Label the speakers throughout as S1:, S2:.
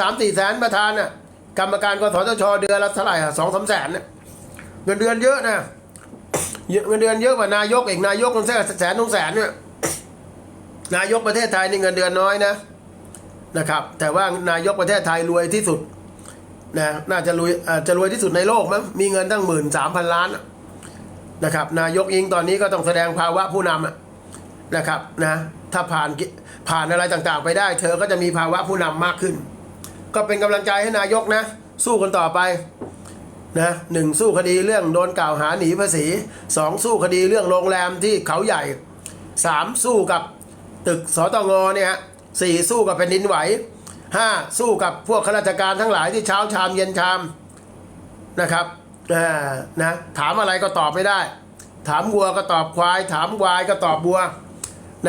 S1: สามสี่แสนประธานน่ะกรรมการกสทชเดือนละเท่าไหร่อะสองสามแสนเนี่ยเงินเดือนเยอะนะเงินเดือนเยอะกว่านายกเอกนายกมันแค่แสนสองแสนเนี่ยนายกประเทศไทยนี่เงินเดือนน้อยนะนะครับ แต่ว่านายกประเทศไทยรวยที่สุดนะน่าจะรวยอ่อจะรวยที่สุดในโลกมั้งมีเงินตั้งหมื่นสามพันล้านนะครับ นายกเองตอนนี้ก็ต้องแสดงภาวะผู้นำอะนะครับนะถ้าผ่านผ่านอะไรต่างๆ ไปได้ เธอก็จะมีภาวะผู้นำมากขึ้น ก็เป็นกำลังใจให้นายกนะ สู้กันต่อไปนะหนึ่งสู้คดีเรื่องโดนกล่าวหาหนีภาษีสองสู้คดีเรื่องโรงแรมที่เขาใหญ่สามสู้กับตึกสตงเนี่ยฮะสี่สู้กับแผ่นดินไหวห้าสู้กับพวกข้าราชการทั้งหลายที่เช้าชามเย็นชามนะครับอ่านะถามอะไรก็ตอบไม่ได้ ถามวัวก็ตอบควาย ถามควายก็ตอบวัว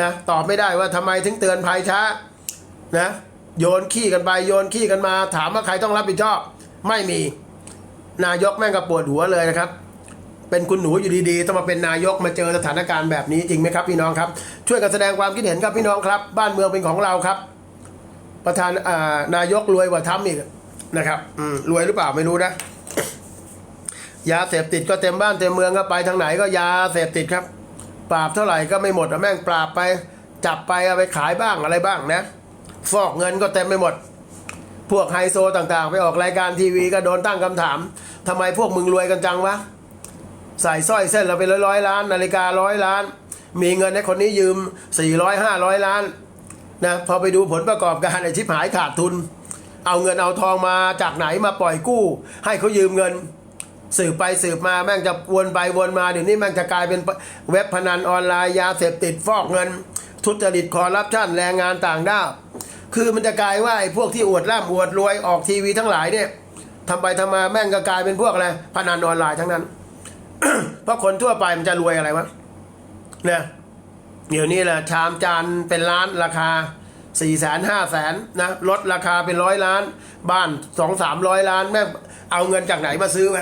S1: นะตอบไม่ได้ว่าทำไมถึงเตือนภัยช้านะ โยนขี้กันไปโยนขี้กันมา ถามว่าใครต้องรับผิดชอบ ไม่มีนายกแม่งก็ปวดหัวเลยนะครับ เป็นคุณหนูอยู่ดีๆต้องมาเป็นนายกมาเจอสถานการณ์แบบนี้จริงไหมครับพี่น้องครับ ช่วยกันแสดงความคิดเห็นครับพี่น้องครับ บ้านเมืองเป็นของเราครับ ประธานานายกรวยกว่าทำอีกนะครับอืรวยหรือเปล่าไม่รู้นะยาเสพติดก็เต็มบ้านเต็มเมืองก็ไปทางไหนก็ยาเสพติดครับ ปราบเท่าไหร่ก็ไม่หมดอะแม่งปราบไป จับไปเอาไปขายบ้างอะไรบ้างนะ ฟอกเงินก็เต็มไปหมด พวกไฮโซต่างๆ ไปออกรายการทีวีก็โดนตั้งคำถามทำไมพวกมึงรวยกันจังวะใส่สร้อยเส้นเราไปร้อยๆล้าน นาฬิการ้อยล้าน มีเงินให้คนนี้ยืม 400 500 ล้านนะพอไปดูผลประกอบการไอชิบหายขาดทุน เอาเงินเอาทองมาจากไหนมาปล่อยกู้ ให้เขายืมเงิน สืบไปสืบมาแม่งจะวนไปวนมาเดี๋ยวนี้แม่งจะกลายเป็นเว็บพนันออนไลน์ยาเสพติดฟอกเงิน ทุจริตคอร์รัปชันแรงงานต่างด้าว คือมันจะกลายว่าไอ้พวกที่อวดร่ำอวดรวยออกทีวีทั้งหลายเนี่ยทำไปทำมาแม่งก็กลายเป็นพวกอะไรพนันออนไลน์ทั้งนั้น เพราะคนทั่วไปมันจะรวยอะไรวะเนี่ยเดี๋ยวนี้แหละชามจานเป็นล้านราคาสี่แสนห้าแสนนะลดราคาเป็นร้อยล้าน บ้านสองสามร้อยล้านแม่เอาเงินจากไหนมาซื้อไหม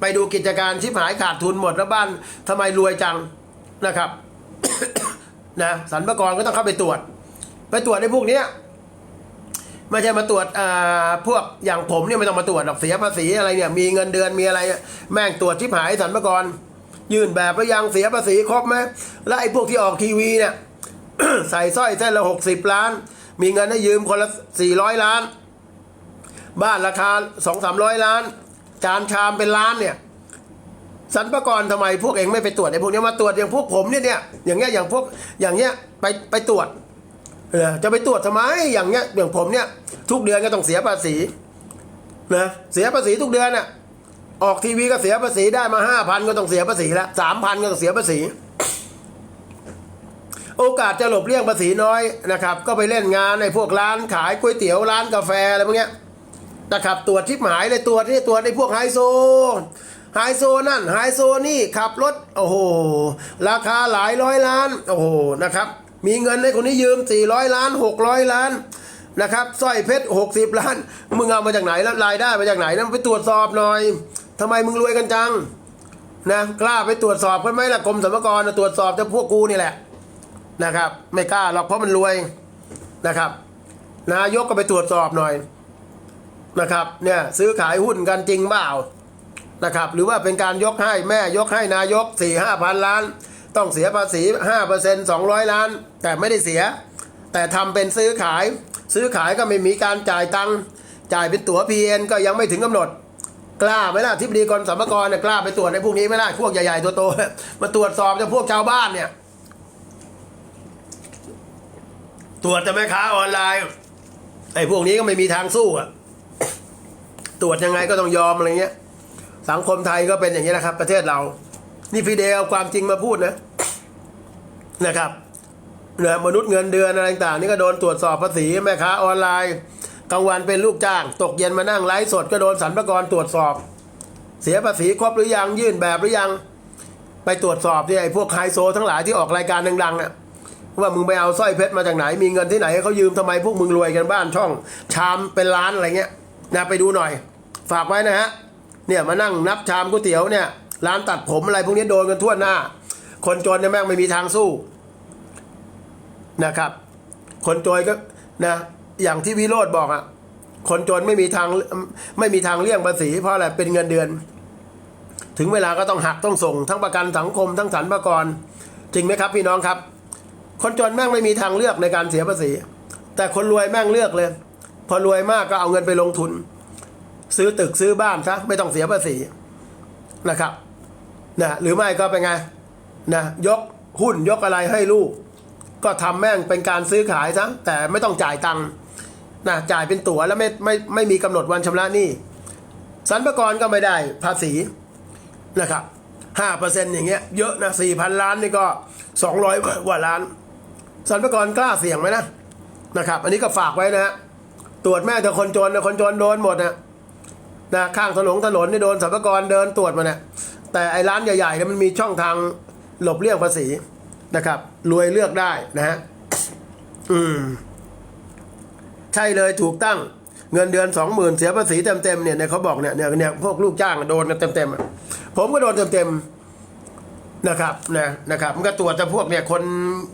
S1: ไปดูกิจการชิบหายขาดทุนหมดแล้วบ้านทำไมรวยจังนะครับนะสรรพากรก็ต้องเข้าไปตรวจ ไปตรวจในพวกเนี้ยไม่ใช่มาตรวจอ่าพวกอย่างผมเนี่ยไม่ต้องมาตรวจหรอกเสียภาษีอะไรเนี่ย มีเงินเดือนมีอะไร แม่งตรวจชิบหายสรรพากรยื่นแบบหรือยังเสียภาษีครบไหมแล้วไอ้พวกที่ออกทีวีเนี่ยใส่สร้อยเส้นละหกสิบล้าน มีเงินให้ยืมคนละสี่ร้อยล้าน บ้านราคาสองสามร้อยล้าน จานชามเป็นล้านเนี่ยสรรพากรทำไมพวกเองไม่ไปตรวจไอ้พวกเนี้ยมาตรวจอย่างพวกผมเนี่ยเนี่ยอย่างเงี้ยอย่างพวกอย่างเงี้ยไปไปตรวจ เออจะไปตรวจทำไมอย่างเงี้ยอย่างผมเนี่ย ทุกเดือนก็ต้องเสียภาษีนะเสียภาษีทุกเดือนน่ะออกทีวีก็เสียภาษีได้มาห้าพันก็ต้องเสียภาษีละสามพันก็ต้องเสียภาษี โอกาสจะหลบเลี่ยงภาษีน้อยนะครับ ก็ไปเล่นงานในพวกร้านขายก๋วยเตี๋ยวร้านกาแฟอะไรพวกเนี้ยนะครับตรวจชิปหมายเลยตรวจนี่ตรวจในพวกไฮโซไฮโซนั่นไฮโซนี่ขับรถโอ้โหราคาหลายร้อยล้านโอ้โหนะครับ มีเงินให้คนนี้ยืม 400 ล้าน 600 ล้านนะครับสร้อยเพชร 60 ล้าน มึงเอามาจากไหนแล้วรายได้มาจากไหนนะไปตรวจสอบหน่อยทำไมมึงรวยกันจังนะกล้าไปตรวจสอบกันไหมล่ะกรมสรรพากรตรวจสอบจะพวกกูนี่แหละนะครับ ไม่กล้าหรอกเพราะมันรวยนะครับ นายกก็ไปตรวจสอบหน่อยนะครับเนี่ยซื้อขายหุ้นกันจริงเปล่านะครับ หรือว่าเป็นการยกให้แม่ยกให้นายกสี่ห้าพันล้าน ต้องเสียภาษีห้าเปอร์เซ็นต์สองร้อยล้าน แต่ไม่ได้เสีย แต่ทำเป็นซื้อขาย ซื้อขายก็ไม่มีการจ่ายตังค์จ่ายเป็นตั๋วพีเอ็นก็ยังไม่ถึงกำหนด กล้าไหมล่ะทิบดีกรมสรรพากรเนี่ยกล้าไปตรวจในพวกนี้ไม่ได้พวกใหญ่ๆตัวโตมาตรวจสอบจะพวกชาวบ้านเนี่ย ตรวจจะแม่ค้าออนไลน์ไอ้พวกนี้ก็ไม่มีทางสู้อะตรวจยังไงก็ต้องยอมอะไรเงี้ยสังคมไทยก็เป็นอย่างนี้นะครับ ประเทศเรา นี่ฟีเดลเอาความจริงมาพูดนะนะครับเนี่ยมนุษย์เงินเดือนอะไรต่างนี่ก็โดนตรวจสอบภาษีแม่ค้าออนไลน์กลางวันเป็นลูกจ้าง ตกเย็นมานั่งไลฟ์สดก็โดนสรรพากรตรวจสอบ เสียภาษีครบหรือยังยื่นแบบหรือยัง ไปตรวจสอบที่ไอ้พวกไฮโซทั้งหลายที่ออกรายการดังๆน่ะว่ามึงไปเอาสร้อยเพชรมาจากไหน มีเงินที่ไหนให้เขายืมทำไมพวกมึงรวยกันบ้านช่อง ชามเป็นล้านอะไรเงี้ยนะไปดูหน่อย ฝากไว้นะฮะเนี่ยมานั่งนับชามก๋วยเตี๋ยวเนี่ย ร้านตัดผมอะไรพวกนี้โดนกันทั่วหน้า คนจนเนี่ยแม่งไม่มีทางสู้นะครับ คนจนก็นะอย่างที่วิโรธบอกอะคนจนไม่มีทางไม่มีทางเลี่ยงภาษีเพราะอะไรเป็นเงินเดือน ถึงเวลาก็ต้องหักต้องส่ง ทั้งประกันสังคมทั้งสรรพากรจริงไหมครับพี่น้องครับ คนจนแม่งไม่มีทางเลือกในการเสียภาษี แต่คนรวยแม่งเลือกเลย พอรวยมากก็เอาเงินไปลงทุน ซื้อตึกซื้อบ้านซะไม่ต้องเสียภาษีนะครับ นะหรือไม่ก็เป็นไงนะยกหุ้นยกอะไรให้ลูก ก็ทำแม่งเป็นการซื้อขายซะแต่ไม่ต้องจ่ายตังค์นะจ่ายเป็นตั๋วแล้วไม่ไม่ไม่มีกำหนดวันชำระหนี้สรรพากรก็ไม่ได้ภาษีนะครับห้าเปอร์เซ็นต์อย่างเงี้ยเยอะนะสี่พันล้านนี่ก็สองร้อยกว่าล้านสรรพากรกล้าเสี่ยงไหมนะนะครับ อันนี้ก็ฝากไว้นะฮะตรวจแม่แต่คนจนนะคนจนโดนหมดนะนะข้างถนนถนนนี่โดนสรรพากรเดินตรวจมาเนี่ย แต่ไอ้ร้านใหญ่ๆเนี่ยมันมีช่องทางหลบเลี่ยงภาษีนะครับ รวยเลือกได้นะฮะอืมใช่เลยถูกตั้งเงินเดือนสองหมื่นเสียภาษีเต็มๆเนี่ยเนี่ยเขาบอกเนี่ยเนี่ยเนี่ยพวกลูกจ้างโดนกันเต็มๆผมก็โดนเต็มๆนะครับนะนะครับมันก็ตรวจแต่พวกเนี่ยคน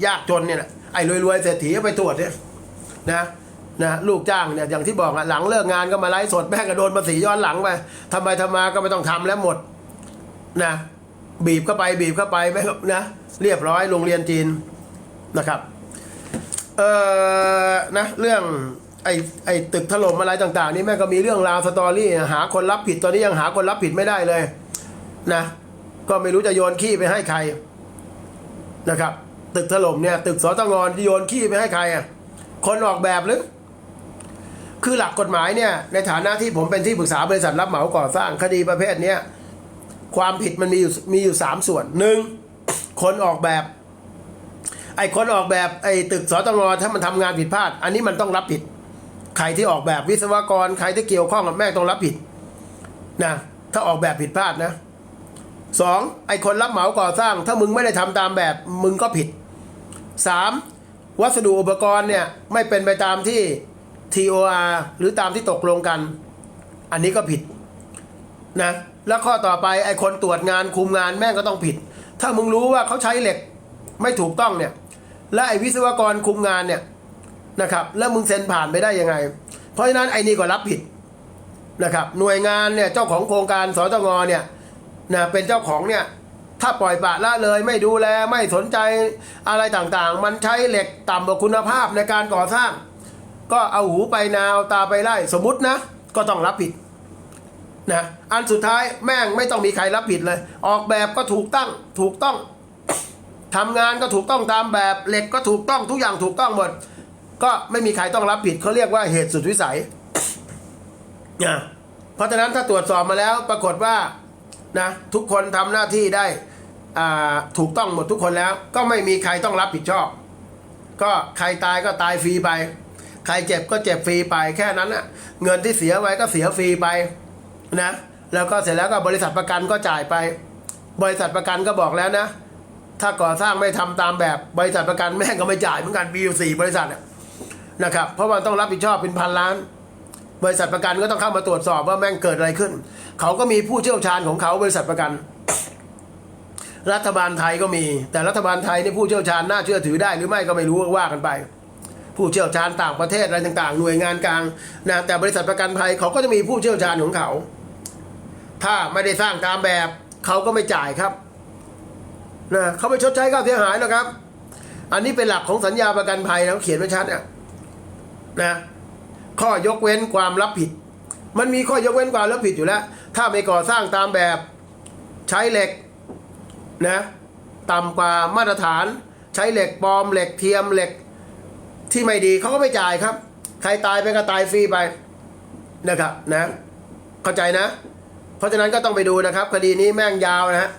S1: ยากจนเนี่ยไอ้รวยๆเศรษฐีก็ไปตรวจเนี่ยนะนะลูกจ้างเนี่ยอย่างที่บอกอะหลังเลิกงานก็มาไลฟ์สดแม่งก็โดนภาษีย้อนหลังไปทำไมทำมาก็ไม่ต้องทำแล้วหมด นะ บีบเข้าไปบีบเข้าไปไม่นะ เรียบร้อยโรงเรียนจีนนะครับเออนะเรื่องไอ้ไอ้ตึกถล่มอะไรต่าง ๆ นี่แม่ก็มีเรื่องราวสตอรี่หาคนรับผิดตอนนี้ยังหาคนรับผิดไม่ได้เลยนะ ก็ไม่รู้จะโยนขี้ไปให้ใครนะครับ ตึกถล่มเนี่ย ตึกสตงที่โยนขี้ไปให้ใครอะคนออกแบบหรือคือหลักกฎหมายเนี่ยในฐานะที่ผมเป็นที่ปรึกษาบริษัทรับเหมาก่อสร้างคดีประเภทเนี้ย ความผิดมันมีอยู่มีอยู่สามส่วนหนึ่งคนออกแบบ ไอ้คนออกแบบไอ้ตึกสตงถ้ามันทำงานผิดพลาด อันนี้มันต้องรับผิด ใครที่ออกแบบวิศวกร ใครที่เกี่ยวข้องกับแม่ต้องรับผิดนะถ้าออกแบบผิดพลาดนะสองไอ้คนรับเหมาก่อสร้าง ถ้ามึงไม่ได้ทำตามแบบมึงก็ผิดสามวัสดุอุปกรณ์เนี่ยไม่เป็นไปตามที่ TOR หรือตามที่ตกลงกัน อันนี้ก็ผิดนะ แล้วข้อต่อไปไอ้คนตรวจงานคุมงานแม่งก็ต้องผิด ถ้ามึงรู้ว่าเขาใช้เหล็กไม่ถูกต้องเนี่ย และไอ้วิศวกรคุมงานเนี่ยนะครับ แล้วมึงเซ็นผ่านไปได้ยังไง เพราะฉะนั้นไอ้นี่ก็รับผิดนะครับ หน่วยงานเนี่ยเจ้าของโครงการสตงเนี่ยนะเป็นเจ้าของเนี่ยถ้าปล่อยปละละเลยไม่ดูแลไม่สนใจอะไรต่างๆ มันใช้เหล็กต่ำกว่าคุณภาพในการก่อสร้าง ก็เอาหูไปนาวตาไปไล่สมมตินะ ก็ต้องรับผิด นะอันสุดท้ายแม่งไม่ต้องมีใครรับผิดเลย ออกแบบก็ถูกตั้งถูกต้องทำงานก็ถูกต้องตามแบบเหล็กก็ถูกต้องทุกอย่างถูกต้องหมด ก็ไม่มีใครต้องรับผิดเขาเรียกว่าเหตุสุดวิสัยนะเพราะฉะนั้นถ้าตรวจสอบมาแล้วปรากฏว่านะทุกคนทำหน้าที่ได้ถูกต้องหมดทุกคนแล้ว ก็ไม่มีใครต้องรับผิดชอบ ก็ใครตายก็ตายฟรีไป ใครเจ็บก็เจ็บฟรีไปแค่นั้นน่ะเงินที่เสียไว้ก็เสียฟรีไป นะแล้วก็เสร็จแล้วก็บริษัทประกันก็จ่ายไป บริษัทประกันก็บอกแล้วนะ ถ้าก่อสร้างไม่ทำตามแบบบริษัทประกันแม่งก็ไม่จ่ายเหมือนกันมีอยู่สี่บริษัทอะนะครับเพราะมันต้องรับผิดชอบเป็นพันล้าน บริษัทประกันก็ต้องเข้ามาตรวจสอบว่าแม่งเกิดอะไรขึ้น เขาก็มีผู้เชี่ยวชาญของเขาบริษัทประกัน รัฐบาลไทยก็มี แต่รัฐบาลไทยนี่ผู้เชี่ยวชาญน่าเชื่อถือได้หรือไม่ก็ไม่รู้ว่ากันไปผู้เชี่ยวชาญต่างประเทศอะไรต่างๆ หน่วยงานกลางนะแต่บริษัทประกันภัยเขาก็จะมีผู้เชี่ยวชาญของเขา ถ้าไม่ได้สร้างตามแบบเขาก็ไม่จ่ายครับนะเขาไม่ชดใช้ค่าเสียหายหรอกครับ อันนี้เป็นหลักของสัญญาประกันภัยนะเขาเขียนไว้ชัดเนี่ยนะข้อยกเว้นความรับผิด มันมีข้อยกเว้นความรับผิดอยู่แล้ว ถ้าไม่ก่อสร้างตามแบบใช้เหล็กนะต่ำกว่ามาตรฐาน ใช้เหล็กปลอมเหล็กเทียมเหล็กที่ไม่ดีเขาก็ไม่จ่ายครับ ใครตายไปก็ตายฟรีไปนะครับนะ เข้าใจนะ เพราะฉะนั้นก็ต้องไปดูนะครับ คดีนี้แม่งยาวนะฮะ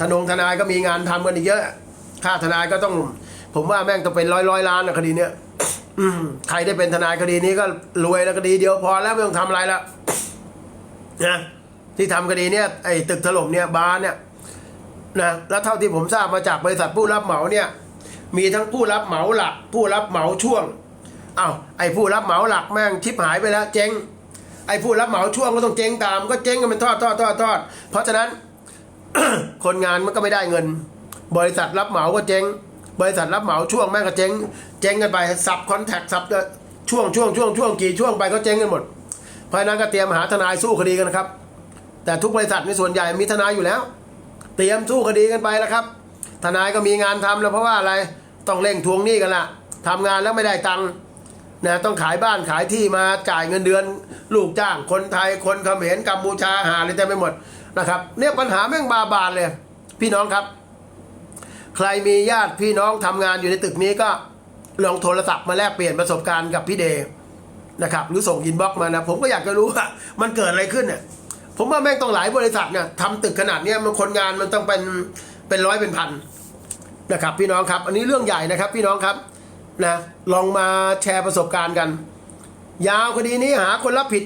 S1: ทนงทนายก็มีงานทำกันอีกเยอะ ค่าทนายก็ต้อง ผมว่าแม่งต้องเป็นร้อยร้อยล้านนะคดีเนี้ยใครได้เป็นทนายคดีนี้ก็รวยแล้วคดีเดียวพอแล้วไม่ต้องทำอะไรแล้วนะที่ทำคดีเนี้ยไอ้ตึกถล่มเนี่ยบานเนี่ยนะแล้วเท่าที่ผมทราบมาจากบริษัทผู้รับเหมาเนี่ย มีทั้งผู้รับเหมาหลัก ผู้รับเหมาช่วงอ้าวไอ้ผู้รับเหมาหลักแม่งชิบหายไปแล้ว เจ๊ง ไอ้ผู้รับเหมาช่วงก็ต้องเจ๊งตาม ก็เจ๊งกันเป็นทอดทอดทอดทอดเพราะฉะนั้น คนงานมันก็ไม่ได้เงิน บริษัทรับเหมาก็เจ๊ง บริษัทรับเหมาช่วงแม่งก็เจ๊ง เจ๊งกันไปสับคอนแทคสับช่วงช่วงช่วงช่วงกี่ช่วงไปก็เจ๊งกันหมด เพราะนั้นก็เตรียมหาทนายสู้คดีกันนะครับ แต่ทุกบริษัทในส่วนใหญ่มีทนายอยู่แล้ว เตรียมสู้คดีกันไปแล้วครับ ทนายก็มีงานทำแล้วเพราะว่าอะไร ต้องเร่งทวงหนี้กันละทำงานแล้วไม่ได้ตังค์ นะต้องขายบ้านขายที่มาจ่ายเงินเดือน ลูกจ้างคนไทยคนเขมรกัมพูชาหาอะไรเต็มไปหมดนะครับเนี่ยปัญหาแม่งบาบานเลย พี่น้องครับ ใครมีญาติพี่น้องทำงานอยู่ในตึกนี้ก็ลองโทรศัพท์มาแลกเปลี่ยนประสบการณ์กับพี่เดย์นะครับหรือส่งอินบ็อกมานะผมก็อยากจะรู้ว่ามันเกิดอะไรขึ้นเนี่ยผมว่าแม่งต้องหลายบริษัทเนี่ยทำตึกขนาดเนี้ยมันคนงานมันต้องเป็นเป็นร้อยเป็นพันนะครับ พี่น้องครับ อันนี้เรื่องใหญ่นะครับ พี่น้องครับ นะลองมาแชร์ประสบการณ์กัน ยาวคดีนี้หาคนรับผิด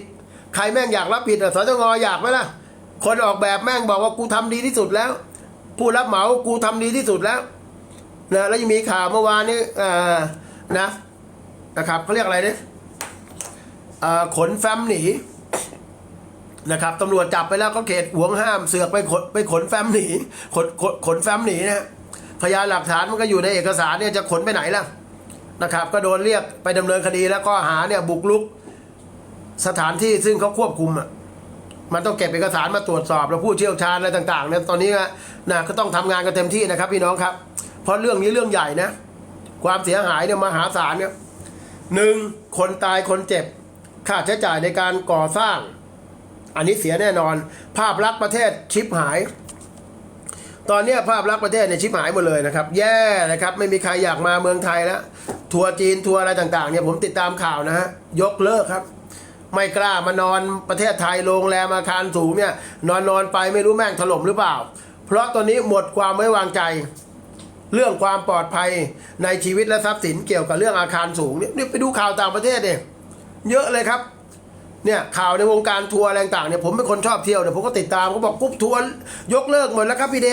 S1: ใครแม่งอยากรับผิดอะสตงอยากไหมล่ะ คนออกแบบแม่งบอกว่ากูทำดีที่สุดแล้ว ผู้รับเหมากูทำดีที่สุดแล้วนะแล้วยังมีข่าวเมื่อวานนี้อ่านะนะครับเขาเรียกอะไรเนี่ยขนแฟ้มหนีนะครับตำรวจจับไปแล้วก็เขตห่วงห้ามเสือกไปขนไปขนแฟ้มหนีขนขนขนแฟ้มหนีนะพยานหลักฐานมันก็อยู่ในเอกสารเนี่ยจะขนไปไหนล่ะ นะครับ ก็โดนเรียกไปดำเนินคดีแล้วก็หาเนี่ยบุกลุกสถานที่ซึ่งเขาควบคุมอะมันต้องเก็บเอกสารมาตรวจสอบแล้วผู้เชี่ยวชาญอะไรต่างๆเนี่ยตอนนี้นะก็ต้องทำงานกันเต็มที่นะครับ พี่น้องครับ เพราะเรื่องนี้เรื่องใหญ่นะ ความเสียหายเนี่ยมหาศาลเนี่ยหนึ่งคนตายคนเจ็บ ค่าใช้จ่ายในการก่อสร้าง อันนี้เสียแน่นอน ภาพลักษณ์ประเทศชิปหาย ตอนนี้ภาพลักษณ์ประเทศเนี่ยชิปหายหมดเลยนะครับ แย่นะครับไม่มีใครอยากมาเมืองไทยแล้วทัวร์จีนทัวร์อะไรต่างๆเนี่ยผมติดตามข่าวนะฮะยกเลิกครับ ไม่กล้ามานอนประเทศไทยโรงแรมอาคารสูงเนี่ยนอนนอนไปไม่รู้แม่งถล่มหรือเปล่า เพราะตอนนี้หมดความไว้วางใจ เรื่องความปลอดภัยในชีวิตและทรัพย์สินเกี่ยวกับเรื่องอาคารสูงเนี่ยไปดูข่าวต่างประเทศเนี่ยเยอะเลยครับ เนี่ยข่าวในวงการทัวร์อะไรต่างเนี่ยผมเป็นคนชอบเที่ยวเนี่ยผมก็ติดตามเขาบอกกรุ๊ปทัวร์ยกเลิกหมดแล้วครับพี่เด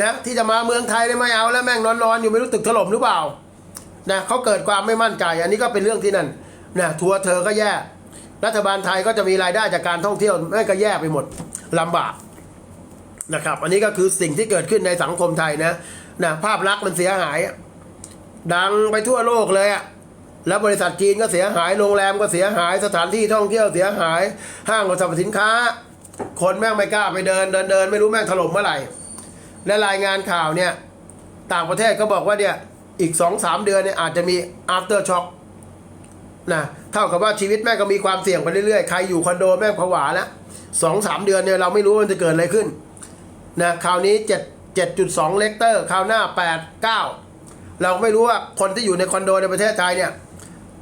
S1: นะที่จะมาเมืองไทยเนี่ยไม่เอาแล้วแม่งนอนๆอยู่ไม่รู้ตึกถล่มหรือเปล่านะเขาเกิดความไม่มั่นใจ อันนี้ก็เป็นเรื่องที่นั่นนะทัวร์เธอก็แย่ รัฐบาลไทยก็จะมีรายได้จากการท่องเที่ยวแม่งก็แย่ไปหมดลำบากนะครับ อันนี้ก็คือสิ่งที่เกิดขึ้นในสังคมไทยนะนะภาพลักษณ์มันเสียหายอะดังไปทั่วโลกเลยอะ แล้วบริษัทจีนก็เสียหายโรงแรมก็เสียหายสถานที่ท่องเที่ยวเสียหาย ห้างสรรพสินค้า คนแม่งไม่กล้าไปเดินเดินเดินไม่รู้แม่งถล่มเมื่อไหร่ และรายงานข่าวเนี่ย ต่างประเทศก็บอกว่าเนี่ยอีกสองสามเดือนเนี่ยอาจจะมี after shock นะเท่ากับว่าชีวิตแม่ก็มีความเสี่ยงไปเรื่อยๆ ใครอยู่คอนโดแม่งผวาแล้วสองสามเดือนเนี่ยเราไม่รู้มันจะเกิดอะไรขึ้นนะคราวนี้เจ็ดเจ็ดจุดสองเลกเตอร์คราวหน้าแปดเก้าเราไม่รู้ว่าคนที่อยู่ในคอนโดในประเทศไทยเนี่ย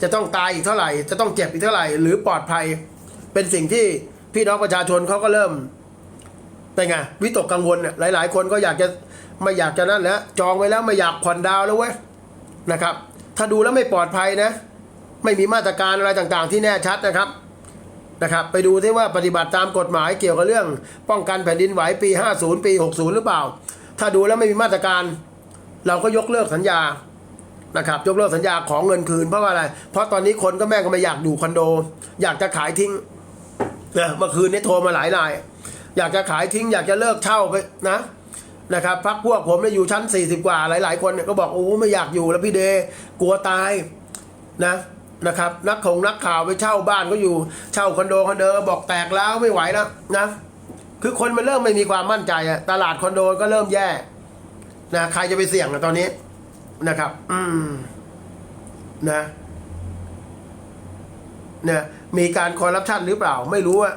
S1: จะต้องตายอีกเท่าไหร่ จะต้องเจ็บอีกเท่าไหร่ หรือปลอดภัย เป็นสิ่งที่พี่น้องประชาชนเขาก็เริ่มเป็นไงวิตกกังวลเนี่ยหลาย ๆ คนก็อยากจะไม่อยากจะนั่นแล้วจองไว้แล้วไม่อยากผ่อนดาวแล้วเว้ยนะครับ ถ้าดูแล้วไม่ปลอดภัยนะ ไม่มีมาตรการอะไรต่างๆ ที่แน่ชัดนะครับนะครับ ไปดูที่ว่าปฏิบัติตามกฎหมายเกี่ยวกับเรื่อง ป้องกันแผ่นดินไหวปี 50 ปี 60 หรือเปล่า ถ้าดูแล้วไม่มีมาตรการ เราก็ยกเลิกสัญญา นะครับยกเลิกสัญญาของเงินคืนเพราะว่าอะไร เพราะตอนนี้คนก็แม่งก็ไม่อยากอยู่คอนโด อยากจะขายทิ้งเนี่ยเมื่อคืนนี้โทรมาหลายราย อยากจะขายทิ้ง อยากจะเลิกเช่าไปนะนะครับพักพวกผมเนี่ยอยู่ชั้น 40 กว่าหลาย ๆ คนเนี่ยก็บอกโอ้ไม่อยากอยู่แล้วพี่เดกลัวตายนะนะครับ นักของนักข่าวไปเช่าบ้านก็อยู่เช่าคอนโดคอนโดบอกแตกแล้วไม่ไหวแล้วนะคือคนมันเริ่มไม่มีความมั่นใจอะตลาดคอนโดก็เริ่มแย่นะใครจะไปเสี่ยงอะตอนนี้ นะครับ อืม นะเนี่ยมีการคอร์รัปชันหรือเปล่า ไม่รู้อะ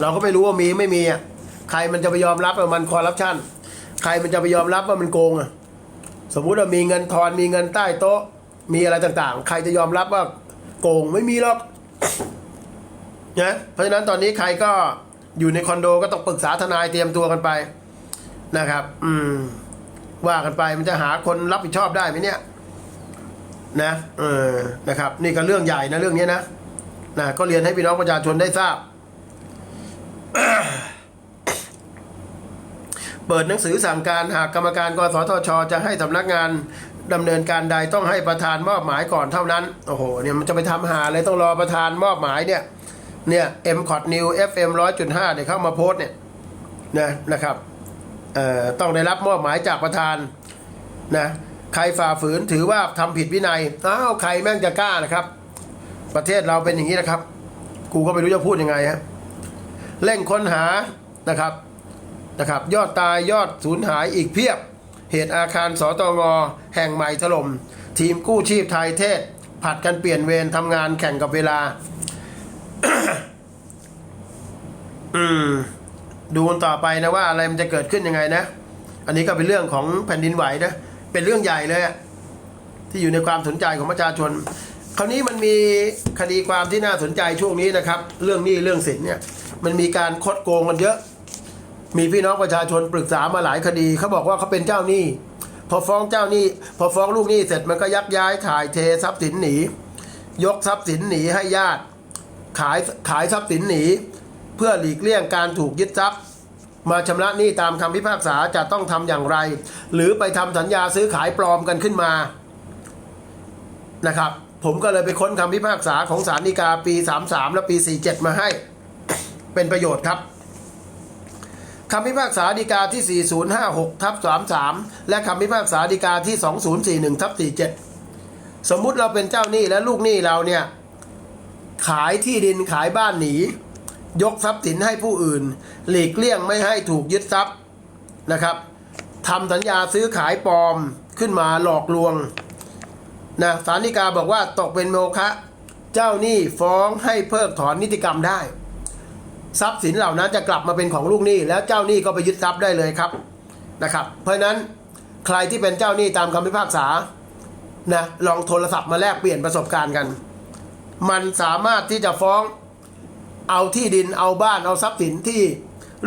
S1: เราก็ไม่รู้ว่ามีไม่มีอะใครมันจะไปยอมรับว่ามันคอร์รัปชันใครมันจะไปยอมรับว่ามันโกงอะสมมุติว่ามีเงินทอนมีเงินใต้โต๊ะ มีอะไรต่างๆ ใครจะยอมรับว่าโกงไม่มีหรอกนะเพราะฉะนั้นตอนนี้ใครก็อยู่ในคอนโดก็ต้องปรึกษาทนายเตรียมตัวกันไปนะครับ อืม ว่ากันไปมันจะหาคนรับผิดชอบได้ไหมเนี่ย นะ เออนะครับ นี่ก็เรื่องใหญ่นะเรื่องนี้นะนะก็เรียนให้พี่น้องประชาชนได้ทราบ เปิดหนังสือสั่งการหากกรรมการกสทช จะให้สำนักงานดำเนินการใดต้องให้ประธานมอบหมายก่อนเท่านั้น โอ้โห เนี่ยมันจะไปทำหาอะไรต้องรอประธานมอบหมายเนี่ย เนี่ย m c o t New FM 100.5เนี่ยเข้ามาโพสต์เนี่ยนะนะครับ ต้องได้รับมอบหมายจากประธานนะใครฝ่าฝืนถือว่าทำผิดวินัยอ้าวใครแม่งจะกล้านะครับ ประเทศเราเป็นอย่างนี้นะครับ กูก็ไม่รู้จะพูดยังไงฮะเร่งค้นหานะครับนะครับ ยอดตายยอดสูญหายอีกเพียบ เหตุอาคารสตงแห่งใหม่ถล่มทีมกู้ชีพไทยเทศ ผัดกันเปลี่ยนเวรทำงานแข่งกับเวลา อืม ดูกันต่อไปนะว่าอะไรมันจะเกิดขึ้นยังไงนะ อันนี้ก็เป็นเรื่องของแผ่นดินไหวนะ เป็นเรื่องใหญ่เลยที่อยู่ในความสนใจของประชาชน คราวนี้มันมีคดีความที่น่าสนใจช่วงนี้นะครับ เรื่องหนี้เรื่องสินเนี่ย มันมีการคดโกงกันเยอะ มีพี่น้องประชาชนปรึกษามาหลายคดีเขาบอกว่าเขาเป็นเจ้าหนี้ พอฟ้องเจ้าหนี้ พอฟ้องลูกหนี้เสร็จมันก็ยักย้ายถ่ายเททรัพย์สินหนี ยกทรัพย์สินหนีให้ญาติ ขายขายทรัพย์สินหนี เพื่อหลีกเลี่ยงการถูกยึดทรัพย์ มาชำระหนี้ตามคำพิพากษาจะต้องทำอย่างไร หรือไปทำสัญญาซื้อขายปลอมกันขึ้นมานะครับ ผมก็เลยไปค้นคำพิพากษาของศาลฎีกาปี 33 และปี 47 มาให้ เป็นประโยชน์ครับคำพิพากษาฎีกาที่ 4056ทับ33 และคำพิพากษาฎีกาที่ 2041ทับ47 สมมุติเราเป็นเจ้าหนี้และลูกหนี้เราเนี่ย ขายที่ดินขายบ้านหนี ยกทรัพย์สินให้ผู้อื่น หลีกเลี่ยงไม่ให้ถูกยึดทรัพย์นะครับทำสัญญาซื้อขายปลอมขึ้นมาหลอกลวงนะศาลฎีกาบอกว่าตกเป็นโมฆะเจ้าหนี้ฟ้องให้เพิกถอนนิติกรรมได้ ทรัพย์สินเหล่านั้นจะกลับมาเป็นของลูกหนี้ แล้วเจ้าหนี้ก็ไปยึดทรัพย์ได้เลยครับนะครับ เพราะนั้นใครที่เป็นเจ้าหนี้ตามคำพิพากษานะลองโทรศัพท์มาแลกเปลี่ยนประสบการณ์กัน มันสามารถที่จะฟ้อง เอาที่ดินเอาบ้านเอาทรัพย์สินที่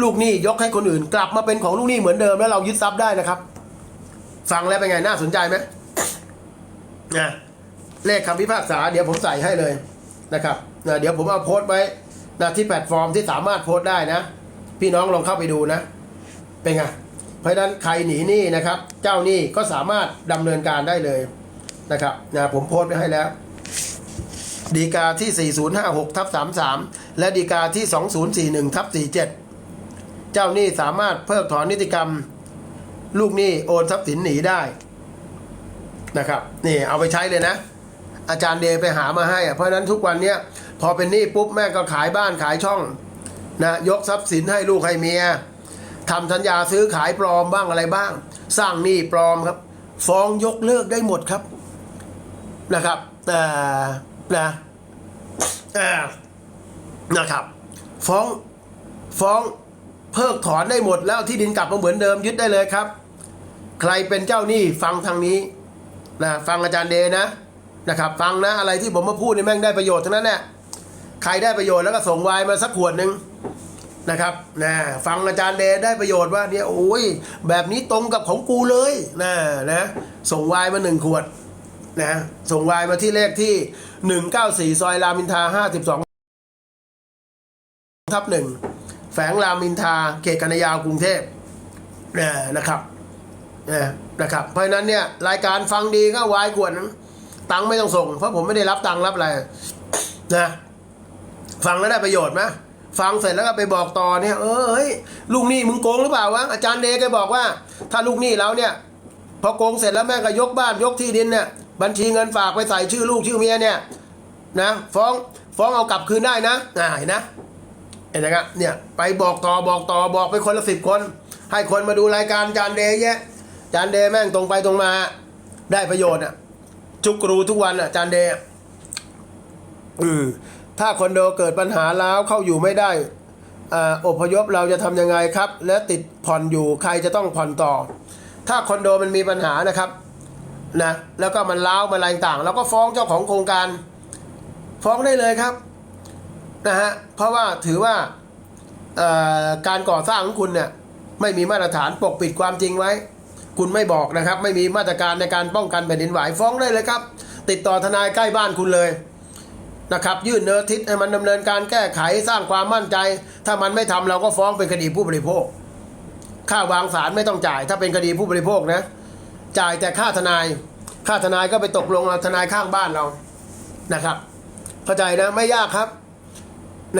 S1: ลูกหนี้ยกให้คนอื่น กลับมาเป็นของลูกหนี้เหมือนเดิมแล้วเรายึดทรัพย์ได้นะครับฟังแล้วเป็นไงน่าสนใจไหมนะเลขคำพิพากษา เดี๋ยวผมใส่ให้เลยนะครับนะเดี๋ยวผมเอาโพสต์ไว้นะที่แพลตฟอร์มที่สามารถโพสต์ได้นะ พี่น้องลองเข้าไปดูนะ เป็นไงเพราะฉะนั้นใครหนีหนี้นะครับ เจ้าหนี้ก็สามารถดำเนินการได้เลยนะครับนะผมโพสต์ไว้ให้แล้ว ดีกาที่ 4056ทับ33 และดีกาที่ 2041ทับ47 เจ้าหนี้สามารถเพิกถอนนิติกรรม ลูกหนี้โอนทรัพย์สินหนีได้นะครับนี่เอาไปใช้เลยนะ อาจารย์เดไปหามาให้เพราะฉะนั้นทุกวันเนี้ยพอเป็นหนี้ปุ๊บแม่ก็ขายบ้านขายช่องนะยกทรัพย์สินให้ลูกให้เมียทำสัญญาซื้อขายปลอมบ้างอะไรบ้าง สร้างหนี้ปลอมครับ ฟ้องยกเลิกได้หมดครับนะครับแต่ นะนะครับ ฟ้องฟ้องเพิกถอนได้หมดแล้วที่ดินกลับมาเหมือนเดิมยึดได้เลยครับ ใครเป็นเจ้าหนี้ฟังทางนี้นะฟังอาจารย์เดนะนะครับ ฟังนะอะไรที่ผมมาพูดนี่แม่งได้ประโยชน์ทั้งนั้นแหละใครได้ประโยชน์แล้วก็ส่งวน์มาสักขวดหนึ่งนะครับนะฟังอาจารย์เดได้ประโยชน์ว่าเนี่ยโอ้ยแบบนี้ตรงกับของกูเลยนะนะส่งวน์มาหนึ่งขวด นะส่งไวน์มาที่เลขที่หนึ่งเก้าสี่ซอยรามินทาห้าสิบสองทับหนึ่งแฝงรามินทาเขตกันยาวกรุงเทพนะนะครับนะนะครับ เพราะนั้นเนี่ยรายการฟังดีก็วายกวนตังค์ไม่ต้องส่ง เพราะผมไม่ได้รับตังค์รับอะไรนะฟังแล้วได้ประโยชน์ไหมฟังเสร็จแล้วก็ไปบอกต่อเนี่ยเออเฮ้ยลูกหนี้มึงโกงหรือเปล่าวะอาจารย์เดย์แกบอกว่า ถ้าลูกหนี้แล้วเนี่ย พอโกงเสร็จแล้วแม่ก็ยกบ้านยกที่ดินเนี่ยบัญชีเงินฝากไปใส่ชื่อลูกชื่อเมียเนี่ยนะฟ้องฟ้องเอากลับคืนได้นะอ่าเห็นนะเห็นไหมครับเนี่ยไปบอกต่อบอกต่อบอกไปคนละสิบคน ให้คนมาดูรายการจานเดย์แยะจานเดย์แม่งตรงไปตรงมา ได้ประโยชน์อะจุกรูทุกวันอะจานเดย์ออถ้าคอนโดเกิดปัญหาแล้วเข้าอยู่ไม่ได้อ่าอพยพเราจะทำยังไงครับ และติดผ่อนอยู่ใครจะต้องผ่อนต่อ ถ้าคอนโดมันมีปัญหานะครับนะแล้วก็มันล้าวมันอะไรต่างเราก็ฟ้องเจ้าของโครงการ ฟ้องได้เลยครับนะฮะเพราะว่าถือว่าการก่อสร้างของคุณเนี่ยไม่มีมาตรฐานปกปิดความจริงไว้ คุณไม่บอกนะครับ ไม่มีมาตรการในการป้องกันแผ่นดินไหวฟ้องได้เลยครับ ติดต่อทนายใกล้บ้านคุณเลยนะครับยื่นเนื้อทิศให้มันดำเนินการแก้ไขสร้างความมั่นใจ ถ้ามันไม่ทำเราก็ฟ้องเป็นคดีผู้บริโภค ค่าวางสารไม่ต้องจ่าย ถ้าเป็นคดีผู้บริโภคนะ จ่ายแต่ค่าทนาย ค่าทนายก็ไปตกลงเอาทนายข้างบ้านเรานะครับ เข้าใจนะไม่ยากครับ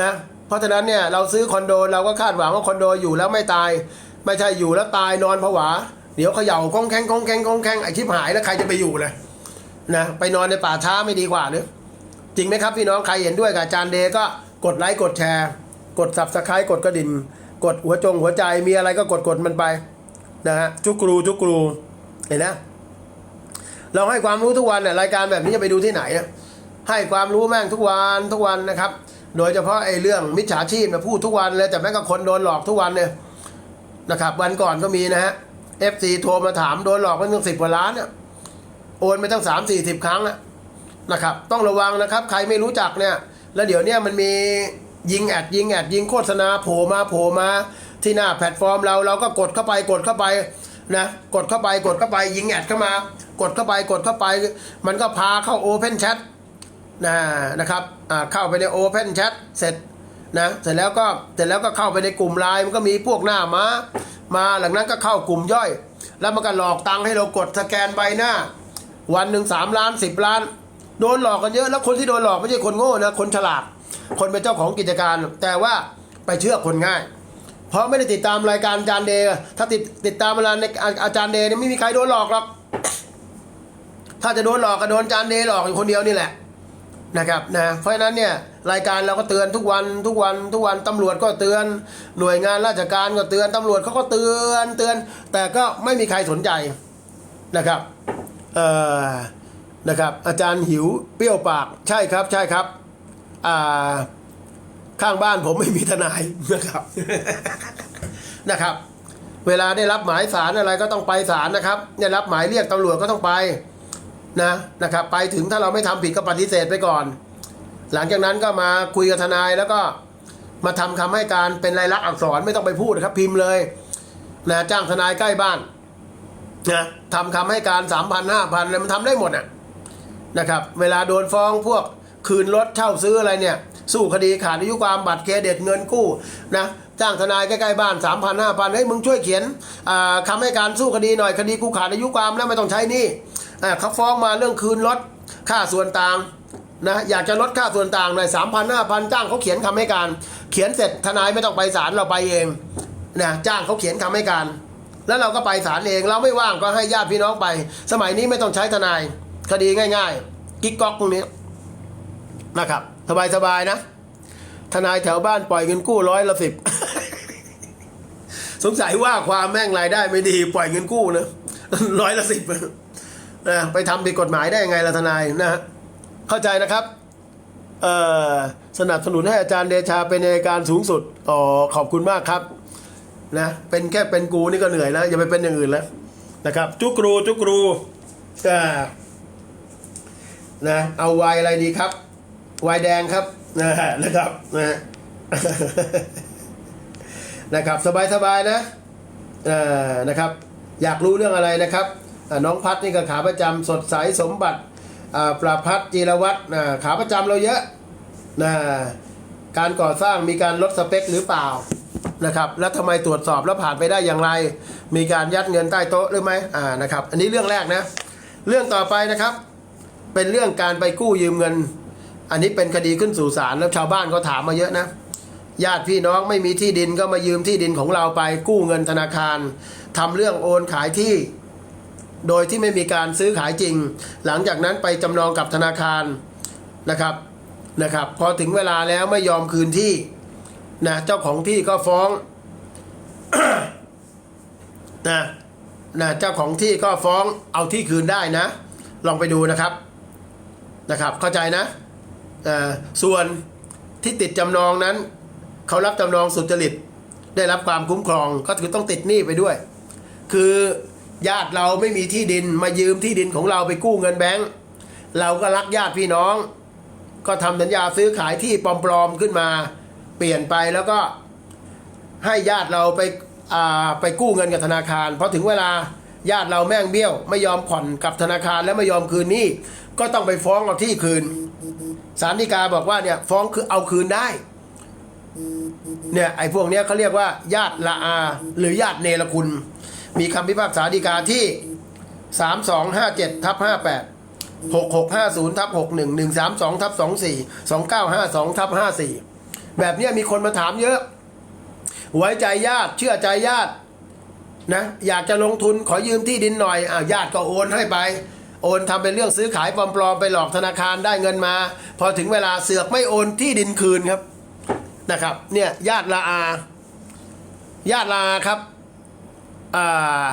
S1: นะเพราะฉะนั้นเนี่ยเราซื้อคอนโดเราก็คาดหวังว่าคอนโดอยู่แล้วไม่ตาย ไม่ใช่อยู่แล้วตายนอนผวา เดี๋ยวเขย่าก้องแข้งก้องแข้งก้องแข้งไอชิบหายแล้วใครจะไปอยู่เลยนะไปนอนในป่าช้าไม่ดีกว่าหรือจริงไหมครับพี่น้องใครเห็นด้วยกับอาจารย์เดก็กดไลค์กดแชร์ กด subscribe กดกระดิ่ง กดหัวจงหัวใจมีอะไรก็กดกดมันไปนะฮะจุกรูจุกรูเห็นนะเราให้ความรู้ทุกวันเนี่ยรายการแบบนี้จะไปดูที่ไหนนะให้ความรู้แม่งทุกวันทุกวันนะครับ โดยเฉพาะไอ้เรื่องมิจฉาชีพมาพูดทุกวันเลยแต่แม่งก็คนโดนหลอกทุกวันเนี่ยนะครับ วันก่อนก็มีนะฮะ FC โทรมาถามโดนหลอกไปตั้งสิบกว่าล้านเนี่ยโอนไปตั้งสามสี่สิบครั้งอะนะครับ ต้องระวังนะครับ ใครไม่รู้จักเนี่ย แล้วเดี๋ยวเนี้มันมี ยิงแอดยิงแอดยิงโฆษณาโผล่มาโผล่มาที่หน้าแพลตฟอร์มเราเราก็กดเข้าไปกดเข้าไปนะกดเข้าไปกดเข้าไปยิงแอดเข้ามา กดเข้าไปกดเข้าไป มันก็พาเข้า Open Chat นะนะครับอ่าเข้าไปใน Open Chat เสร็จนะเสร็จแล้วก็เสร็จแล้วก็เข้าไปในกลุ่มไลน์มันก็มีพวกหน้ามามาหลังนั้นก็เข้ากลุ่มย่อย แล้วมันก็หลอกตังค์ให้เรากดสแกนใบหน้า วันหนึ่งสามล้านสิบล้าน โดนหลอกกันเยอะแล้วคนที่โดนหลอกไม่ใช่คนโง่นะคนฉลาด คนเป็นเจ้าของกิจการ แต่ว่าไปเชื่อคนง่าย เพราะไม่ได้ติดตามรายการอาจารย์เดย์ถ้าติดติดตามเวลาในอาจารย์เดย์เนี่ยไม่มีใครโดนหลอกหรอก ถ้าจะโดนหลอกก็โดนอาจารย์เดย์หลอกอยู่คนเดียวนี่แหละนะครับนะเพราะฉะนั้นเนี่ยรายการเราก็เตือนทุกวันทุกวันทุกวันตำรวจก็เตือน หน่วยงานราชการก็เตือนตำรวจเขาก็เตือนเตือน แต่ก็ไม่มีใครสนใจนะครับเอ่อนะครับอาจารย์หิวเปรี้ยวปากใช่ครับใช่ครับ ข้างบ้านผมไม่มีทนายนะครับนะครับ เวลาได้รับหมายสารอะไรก็ต้องไปศาลนะครับได้รับหมายเรียกตำรวจก็ต้องไปนะนะครับ ไปถึงถ้าเราไม่ทำผิดก็ปฏิเสธไปก่อน หลังจากนั้นก็มาคุยกับทนายแล้วก็มาทำคำให้การเป็นลายลักษณ์อักษรไม่ต้องไปพูดครับ พิมพ์เลยนะจ้างทนายใกล้บ้านนะทำคำให้การสามพันห้าพันอะไรมันทำได้หมดอะนะครับ เวลาโดนฟ้องพวก คืนรถเช่าซื้ออะไรเนี่ย สู้คดีขาดอายุความบัตรเครดิตเงินกู้นะจ้างทนายใกล้ๆบ้าน 3 0 0 0 5 0 0เฮ้ยมึงช่วยเขียนอ่าคำให้การสู้คดีหน่อยคดีกูขาดอายุความแล้วไม่ต้องใช้นี่เขาฟ้องมาเรื่องคืนรถค่าส่วนต่างนะอยากจะลดค่าส่วนต่างหน่อยสามพันห้าพันจ้างเขาเขียนคำให้การ เขียนเสร็จทนายไม่ต้องไปศาลเราไปเองนะจ้างเขาเขียนคำให้การ แล้วเราก็ไปศาลเอง เราไม่ว่างก็ให้ญาติพี่น้องไป สมัยนี้ไม่ต้องใช้ทนาย คดีง่าย ๆ กิ๊กก๊อกตรงนี้ นะครับ สบายๆนะ ทนายแถวบ้านปล่อยเงินกู้ร้อยละสิบสงสัยว่าความแม่งรายได้ไม่ดี ปล่อยเงินกู้นะร้อยละสิบนะไปทำผิดกฎหมายได้ยังไงล่ะทนายนะฮะเข้าใจนะครับเออสนับสนุนให้อาจารย์เดชาเป็นในการสูงสุดอ๋อขอบคุณมากครับนะเป็นแค่เป็นกูนี่ก็เหนื่อยแล้วอย่าไปเป็นอย่างอื่นแล้วนะครับ จุกรูจุกรูอ่านะเอาไวอะไรดีครับ วน์แดงครับนะฮะนะครับนะนะครับสบายสบายๆนะเอ่อนะครับ อยากรู้เรื่องอะไรนะครับ น้องพัดนี่ก็ขาประจำสดใสสมบัติอ่าประพัฒน์จีรวัตรนะขาประจำเราเยอะนะการก่อสร้างมีการลดสเปคหรือเปล่านะครับ แล้วทำไมตรวจสอบแล้วผ่านไปได้อย่างไร มีการยัดเงินใต้โต๊ะหรือไม่อ่านะครับ อันนี้เรื่องแรกนะ เรื่องต่อไปนะครับ เป็นเรื่องการไปกู้ยืมเงิน อันนี้เป็นคดีขึ้นสู่ศาลแล้วชาวบ้านก็ถามมาเยอะนะ ญาติพี่น้องไม่มีที่ดินก็มายืมที่ดินของเราไปกู้เงินธนาคารทำเรื่องโอนขายที่ โดยที่ไม่มีการซื้อขายจริง หลังจากนั้นไปจำนองกับธนาคารนะครับนะครับ พอถึงเวลาแล้วไม่ยอมคืนที่นะเจ้าของที่ก็ฟ้องนะนะเจ้าของที่ก็ฟ้องเอาที่คืนได้นะ ลองไปดูนะครับนะครับ เข้าใจนะ ส่วนที่ติดจำนองนั้น เขารับจำนองสุจริตได้รับความคุ้มครองก็คือต้องติดหนี้ไปด้วย คือญาติเราไม่มีที่ดินมายืมที่ดินของเราไปกู้เงินแบงก์เราก็รักญาติพี่น้อง ก็ทำสัญญาซื้อขายที่ปลอมๆขึ้นมา เปลี่ยนไปแล้วก็ให้ญาติเราไปาไปกู้เงินกับธนาคารพอถึงเวลาญาติเราแม่งเบี้ยว ไม่ยอมผ่อนกับธนาคารและไม่ยอมคืนหนี้ก็ต้องไปฟ้องเอาที่คืน ศาลฎีกาบอกว่าเนี่ยฟ้องคือเอาคืนได้เนี่ยไอ้พวกเนี้ยเขาเรียกว่า ญาติละอา หรือญาติเนรคุณ มีคำพิพากษาฎีกาที่ 3257ทับ58 6650ทับ61 132ทับ24 2952ทับ54 แบบเนี้ยมีคนมาถามเยอะ ไว้ใจญาติเชื่อใจญาตินะอยากจะลงทุนขอยืมที่ดินหน่อยอ่าญาติก็โอนให้ไป โอนทำเป็นเรื่องซื้อขายปลอมๆไปหลอกธนาคารได้เงินมา พอถึงเวลาเสือกไม่โอนที่ดินคืนครับนะครับเนี่ยญาติลาอาญาติลาครับอ่า